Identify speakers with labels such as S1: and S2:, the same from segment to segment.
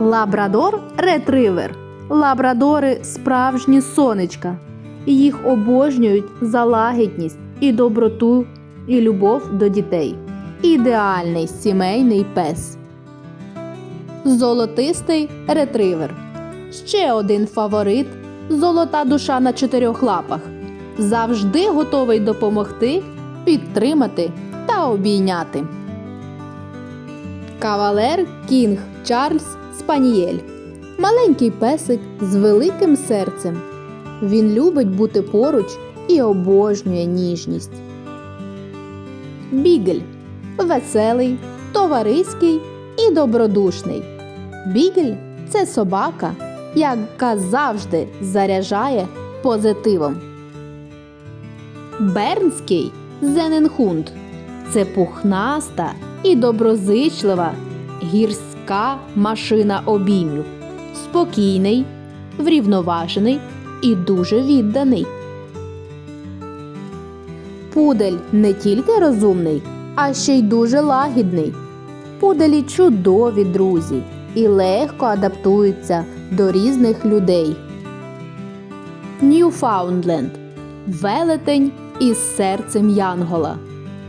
S1: Лабрадор ретривер. Лабрадори справжні сонечка. Їх обожнюють за лагідність і доброту, і любов до дітей. Ідеальний сімейний пес. Золотистий ретривер. Ще один фаворит золота душа на чотирьох лапах. Завжди готовий допомогти, підтримати та обійняти. Кавалер Кінг Чарльз Спанієль. Маленький песик з великим серцем. Він любить бути поруч і обожнює ніжність. Бігель веселий, товариський і добродушний. Бігель це собака, яка завжди заряджає позитивом. Бернський зененхунд це пухнаста і доброзичлива гірська машина обіймів. Спокійний, врівноважений і дуже відданий. Пудель не тільки розумний, а ще й дуже лагідний. Пуделі чудові друзі і легко адаптуються до різних людей. Ньюфаундленд велетень із серцем Янгола.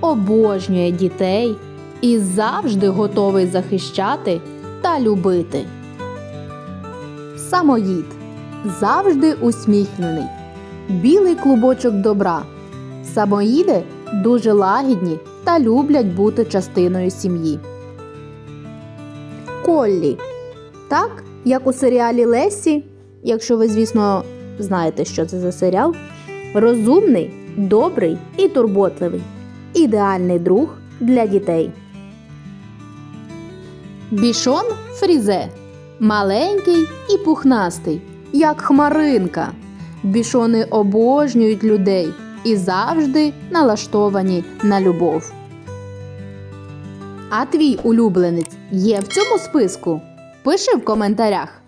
S1: Обожнює дітей і завжди готовий захищати та любити. Самоїд завжди усміхнений. Білий клубочок добра. Самоїди дуже лагідні та люблять бути частиною сім'ї. Коллі. Так, як у серіалі Лесі, якщо ви, звісно, знаєте, що це за серіал, розумний, добрий і турботливий. Ідеальний друг для дітей. Бішон фрізе маленький і пухнастий, як хмаринка. Бішони обожнюють людей і завжди налаштовані на любов. А твій улюбленець є в цьому списку? Пиши в коментарях.